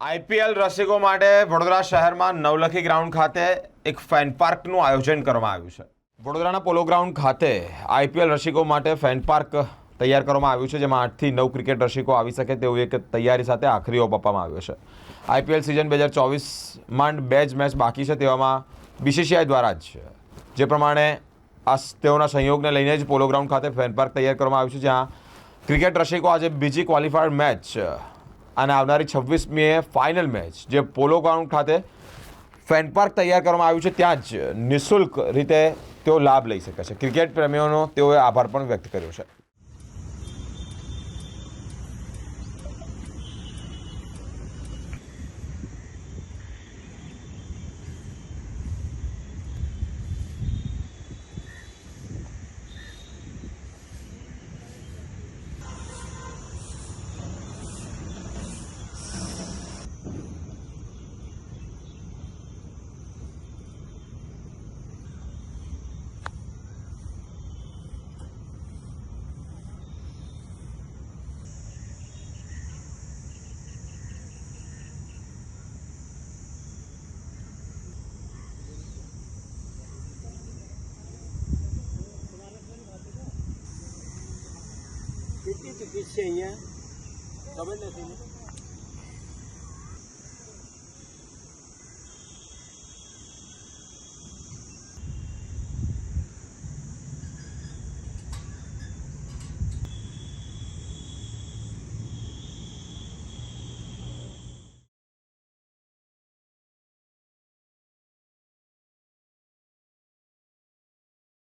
IPL રસિકો માટે વડોદરા શહેરમાં Navlakhi ground ખાતે એક ફેન પાર્કનું આયોજન કરવામાં આવ્યું છે. વડોદરાના પોલો ગ્રાઉન્ડ ખાતે આઈપીએલ રસિકો માટે ફેન પાર્ક તૈયાર કરવામાં આવ્યું છે, જેમાં આઠથી નવ ક્રિકેટ રસિકો આવી શકે તેવું એક તૈયારી સાથે આખરી ઓપ આપવામાં આવ્યો છે. આઈપીએલ સિઝન બે હજાર ચોવીસ માંડ બે જ મેચ બાકી છે, તેવામાં બીસીસીઆઈ દ્વારા જ જે પ્રમાણે આ તેઓના સંયોગને લઈને જ પોલો ગ્રાઉન્ડ ખાતે ફેન પાર્ક તૈયાર કરવામાં આવ્યું છે, જ્યાં ક્રિકેટ રસિકો આજે બીજી ક્વોલિફાયડ મેચ અને આવનારી છવ્વીસમીએ ફાઇનલ મેચ જે પોલો ગ્રાઉન્ડ ખાતે ફેન પાર્ક તૈયાર કરવામાં આવ્યું છે, ત્યાં જ નિઃશુલ્ક રીતે તેઓ લાભ લઈ શકે છે. ક્રિકેટ પ્રેમીઓનો તેઓએ આભાર પણ વ્યક્ત કર્યો છે. Sí, sí, sí, sí, sí,